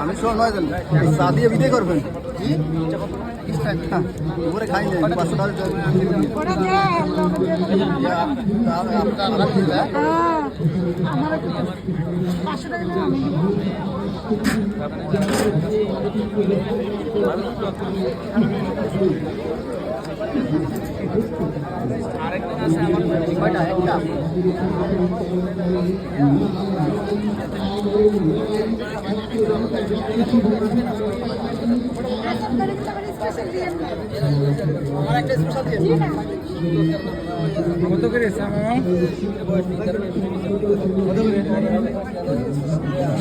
আমি সব নয় জন সাদিয়ে বিদায় করবেন উপরে খাই নাই পাঁচশো টাকা আরেকজন আছে আমার কয়টা একটা কত করে কত করে